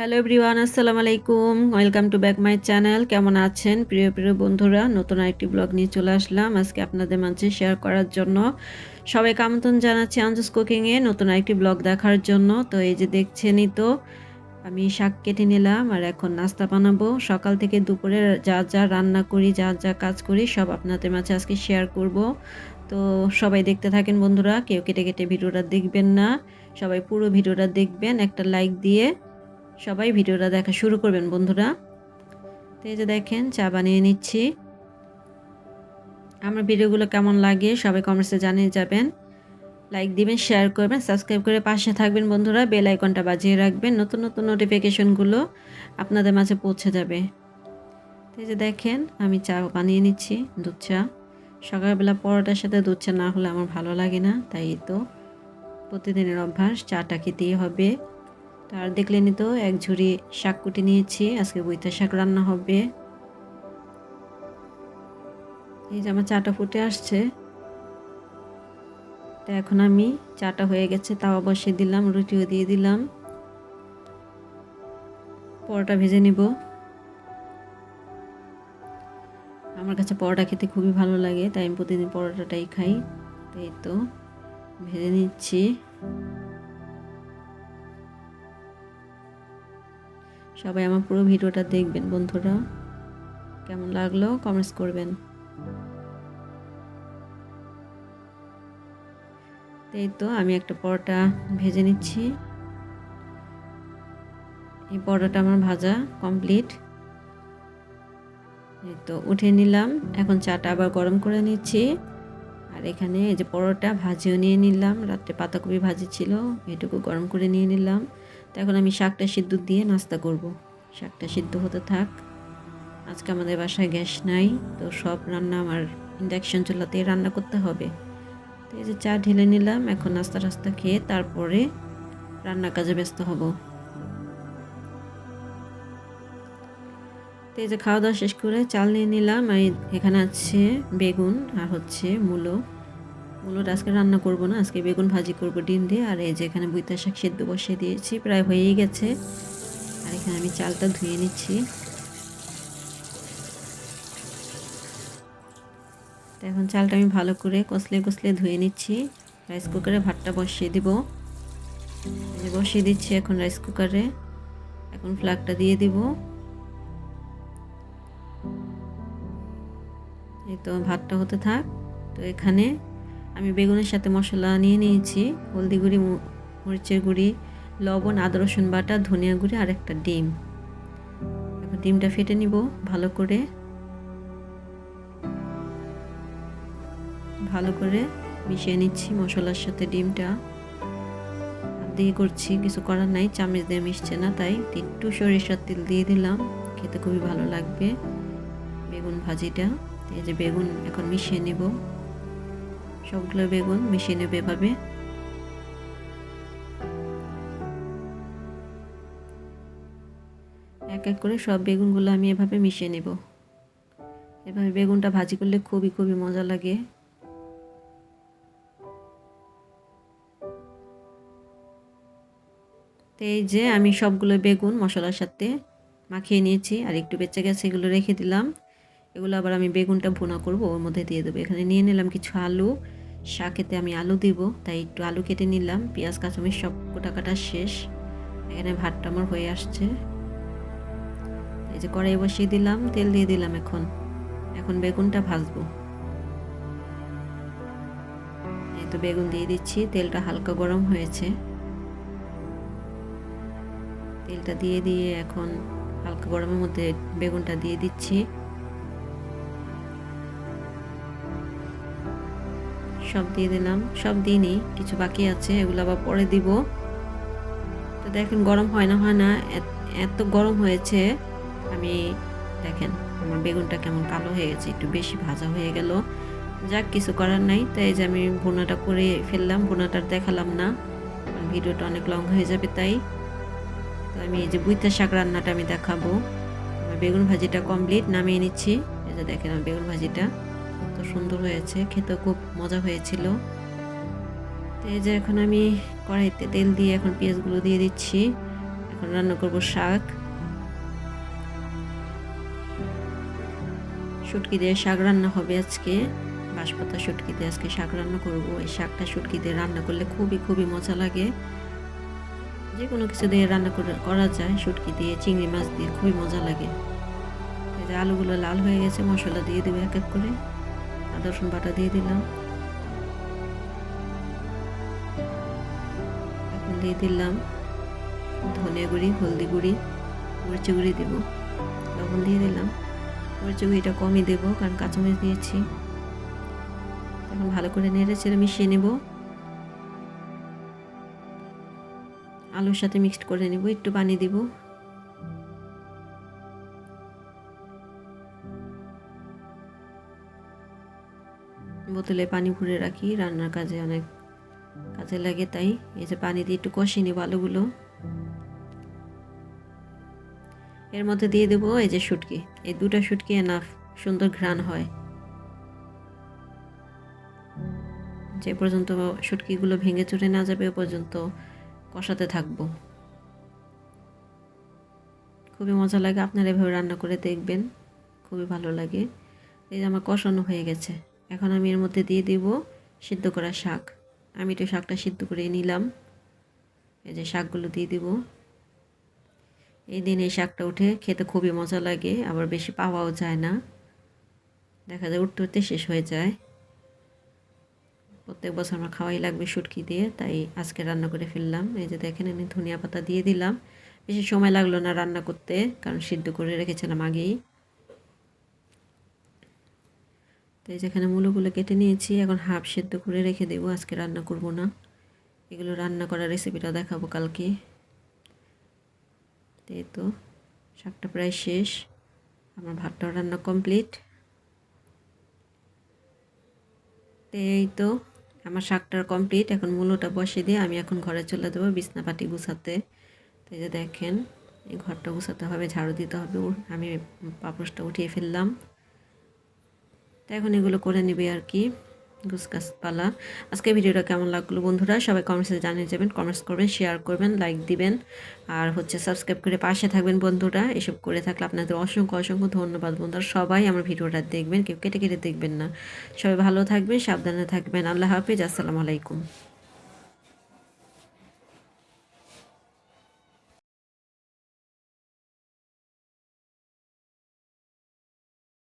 Hello everyone আসসালামু আলাইকুম। Welcome to back my channel কেমন আছেন? প্রিয় প্রিয় বন্ধুরা, নতুন আরেকটি ব্লগ নিয়ে চলে আসলাম। আজকে আপনাদের মাঝে শেয়ার করার জন্য সবাইকে আমন্ত্রণ জানাচ্ছি আঞ্জুস কুকিংয়ে নতুন আরেকটি ব্লগ দেখার জন্য। তো এই যে দেখছেনই তো, আমি শাক কেটে নিলাম আর এখন নাস্তা বানাবো। সকাল থেকে দুপুরে যা যা রান্না করি, যা যা কাজ করি, সব আপনাদের মাঝে আজকে শেয়ার করব। তো সবাই দেখতে থাকেন বন্ধুরা, কেউ কেটে কেটে ভিডিওটা দেখবেন না। সবাই পুরো ভিডিওটা দেখবেন, একটা লাইক দিয়ে সবাই ভিডিওটা দেখা শুরু করবেন, বন্ধুরা। তো যে দেখেন, চা বানিয়ে নিচ্ছি। আমার ভিডিওগুলো কেমন লাগে সবাই কমেন্টসে জানিয়ে যাবেন। লাইক দিবেন শেয়ার করবেন সাবস্ক্রাইব করে পাশে থাকবেন, বন্ধুরা। বেল আইকনটা বাজিয়ে রাখবেন, নতুন নতুন নোটিফিকেশনগুলো আপনাদের মাঝে পৌঁছে যাবে। তো যে দেখেন, আমি চা বানিয়ে নিচ্ছি, দুধ চা। সকালবেলা পরোটার সাথে দুধ চা না হলে আমার ভালো লাগে না, তাই তো। প্রতিদিনের অভ্যাস, চাটা খেতেই হবে। তো আর দেখলেনি তো, এক ঝুড়ি শাক কুটি নিয়েছি, আজকে বইতা শাক রান্না হবে। এই যে আমার চাটা ফুটে আসছে। তো এখন আমি চাটা হয়ে গেছে তাওয়া বসিয়ে দিলাম, রুটিও দিয়ে দিলাম। পরোটা ভেজে নিব। আমার কাছে পরোটা খেতে খুবই ভালো লাগে, তাই আমি প্রতিদিন পরোটাটাই খাই। তাই তো, ভেজে নিচ্ছি। সবাই আমার পুরো ভিডিওটা দেখবেন, বন্ধুরা। কেমন লাগল? কমেন্টস করবেন। এই তো, আমি একটা পরোটা ভেজে নিচ্ছি। এই পরোটাটা আমার ভাজা কমপ্লিট এই তো উঠে নিলাম। এখন চাটা আবার গরম করে নিচ্ছি। আর এখানে এই যে পরোটা, ভাজিও নিয়ে নিলাম। রাত্রে পাতাকপি ভাজি ছিল, এটুকু গরম করে নিয়ে নিলাম। এখন আমি শাকটা সিদ্ধ দিয়ে নাস্তা করব। শাকটা সিদ্ধ হতে থাক। আজকে আমাদের বাসায় গ্যাস নাই, তো সব রান্না আমার ইন্ডাকশন চুলাতেই রান্না করতে হবে। তো এই যে চা ঢেলে নিলাম, এখন নাস্তা টাস্তা খেয়ে তারপরে রান্না কাজে ব্যস্ত হব। তো এই যে খাওয়া দাওয়া শেষ করে চাল নিয়ে নিলাম, আর এখানে আছে বেগুন আর হচ্ছে মূলো। মূলোটা আজকে রান্না করব না, আজকে বেগুন ভাজি করব, ডিম দিয়ে, আর এই যে এখানে বুইতা শাক সেদ্ধ বসিয়ে দিয়েছি, প্রায় হয়েই গেছে। আর এখানে আমি চালটা ধুয়ে নিচ্ছি। তো এখন চালটা আমি ভালো করে কষলে কষলে ধুয়ে নিচ্ছি। রাইস কুকারে ভাতটা বসিয়ে দিব। বসিয়ে দিচ্ছি এখন রাইস কুকারে। এখন ফ্লাগটা দিয়ে দিব। এই তো ভাতটা হতে থাক। তো এখানে আমি বেগুনের সাথে মশলা নিয়ে নিয়েছি, হলদি গুঁড়ি মরিচের গুঁড়ি, লবণ, আদা, রসুন বাটা, ধনিয়া গুঁড়ি আর একটা ডিম। এবার ডিমটা ফেটে নিব ভালো করে। ভালো করে মিশিয়ে নিচ্ছি মশলার সাথে ডিমটা। দিয়ে করছি, কিছু করার নাই, চামচ দিয়ে মিশছে না, তাই একটু সরিষার তেল দিয়ে দিলাম, খেতে খুবই ভালো লাগবে। বেগুন ভাজিটা, এই যে বেগুন এখন মিশিয়ে নেব। সবগুলো বেগুন মিশিয়ে নেবে এভাবে। এক এক করে সব বেগুনগুলো আমি এভাবে মিশিয়ে নেব। এভাবে বেগুনটা ভাজি করলে খুবই খুবই মজা লাগে। তো এই যে আমি সবগুলো বেগুন মশলার সাথে মাখিয়ে নিয়েছি, আর একটু বেঁচে গেছে এগুলো রেখে দিলাম। এগুলো আবার আমি বেগুনটা ভুনা করব, ওর মধ্যে দিয়ে দেবো। এখানে নিয়ে নিলাম কিছু আলু শাকেতে আমি আলু দিব, তাই একটু আলু কেটে নিলাম। পেঁয়াজ কাঁচামির সব কোটা কাটা শেষ। এখানে ভাতটা আমার হয়ে আসছে। এই যে কড়াই বসিয়ে দিলাম, তেল দিয়ে দিলাম এখন। এখন বেগুনটা ভাজবো। এই তো বেগুন দিয়ে দিচ্ছি, তেলটা হালকা গরম হয়েছে। তেলটা দিয়ে দিয়ে এখন হালকা গরমের মধ্যে বেগুনটা দিয়ে দিচ্ছি। সব দিয়ে দিলাম। সব দিইনি কিছু বাকি আছে, এগুলো আবার পরে দিব। তো দেখেন, গরম হয় না হয় না, এত গরম হয়েছে। আমি, দেখেন, আমার বেগুনটা কেমন কালো হয়ে গেছে, একটু বেশি ভাজা হয়ে গেল। যাক, কিছু করার নাই। তাই যে আমি ভুনাটা করে ফেললাম, ভুনাটা দেখালাম না। ভিডিওটা অনেক লং হয়ে যাবে তাই। তো আমি এই যে বুইতা শাক রান্নাটা আমি দেখাবো। আমার বেগুন ভাজিটা কমপ্লিট, নামিয়ে নিচ্ছি। এই যে দেখেন আমার বেগুন ভাজিটা। কত সুন্দর হয়েছে খেতে খুব মজা হয়েছিল। তো এই যে এখন আমি কড়াইতে তেল দিয়ে এখন পেঁয়াজগুলো দিয়ে দিচ্ছি। এখন রান্না করব শাক। শুটকি দিয়ে শাক রান্না হবে আজকে। বাঁশপাতা শুটকি দিয়ে আজকে শাক রান্না করব। এই শাকটা শুটকি দিয়ে রান্না করলে খুবই খুবই মজা লাগে। যে কোনো কিছু দিয়ে রান্না করে- যায়। শুটকি দিয়ে, চিংড়ি মাছ দিয়ে খুবই মজা লাগে। আলুগুলো লাল হয়ে গেছে, মশলা দিয়ে দেবে এক এক করে। আদা রসুন বাটা দিয়ে দিলাম। এখন দিয়ে দিলাম ধনে গুঁড়ি, হলদি গুঁড়ি, মরিচি গুঁড়ি দেব। লবণ দিয়ে দিলাম। মরিচি গুঁড়িটা কমই দেবো কারণ কাঁচামরিচ দিয়েছি। এখন ভালো করে নেড়ে চেড়ে মিশিয়ে নেব। আলুর সাথে মিক্সড করে নেব, একটু পানি দিব। বোতলে পানি ভরে রাখি। রান্নার কাজে অনেক কাজে লাগে, তাই এই যে পানি দিয়ে একটু কষিয়ে নেব আলুগুলো। এর মধ্যে দিয়ে দেবো এই যে শুটকি। এই দুটা শুটকি এনাফ সুন্দর ঘ্রাণ হয়। যে পর্যন্ত শুটকিগুলো ভেঙে চুরে না যাবে, ও পর্যন্ত কষাতে থাকব। খুবই মজা লাগে, আপনারা এভাবে রান্না করে দেখবেন। খুবই ভালো লাগে। এই যে আমার কষানো হয়ে গেছে। এখন আমি এর মধ্যে দিয়ে দিব সিদ্ধ করা শাক। আমি তো শাকটা সিদ্ধ করে নিলাম। এই যে শাকগুলো দিয়ে দিব। এই দিন এই শাকটা উঠে খেতে খুবই মজা লাগে, আবার বেশি পাওয়াও যায় না। দেখা যায় উঠতে উঠতে শেষ হয়ে যায়। প্রত্যেক বছর আমার খাওয়াই লাগবে শুটকি দিয়ে, তাই আজকে রান্না করে ফেললাম। এই যে দেখেন আমি ধনিয়া পাতা দিয়ে দিলাম। বেশি সময় লাগল না রান্না করতে, কারণ সিদ্ধ করে রেখেছিলাম আগেই। তো এই যেখানে মূলগুলো কেটে নিয়েছি, এখন হাফ সেদ্ধ করে রেখে দেবো। আজকে রান্না করব না। এগুলো রান্না করার রেসিপিটা দেখাবো কালকে। এই তো, শাকটা প্রায় শেষ। আমার ভাতটাও রান্না কমপ্লিট এই তো, আমার শাকটার কমপ্লিট এখন মূলোটা বসিয়ে দিয়ে আমি এখন ঘরে চলে দেবো বিছনাপাটি গুছাতে। তো এই যে দেখেন, এই ঘরটা গুছাতে হবে, ঝাড়ু দিতে হবে। আমি পাপোশটা উঠিয়ে ফেললাম। তো এখন এগুলো করে নেবে আর কি গুসগাছ পালা আজকে ভিডিওটা কেমন লাগল বন্ধুরা? সবাই কমেন্টসে জানিয়ে যাবেন কমেন্টস করবেন শেয়ার করবেন লাইক দিবেন। আর হচ্ছে সাবস্ক্রাইব করে পাশে থাকবেন বন্ধুরা। এসব করে থাকলে আপনাদের অসংখ্য অসংখ্য ধন্যবাদ বন্ধুরা। সবাই আমার ভিডিওটা দেখবেন, কেউ কেটে কেটে দেখবেন না। সবাই ভালো থাকবেন, সাবধানে থাকবেন। আল্লাহ হাফিজ, আসসালামু আলাইকুম।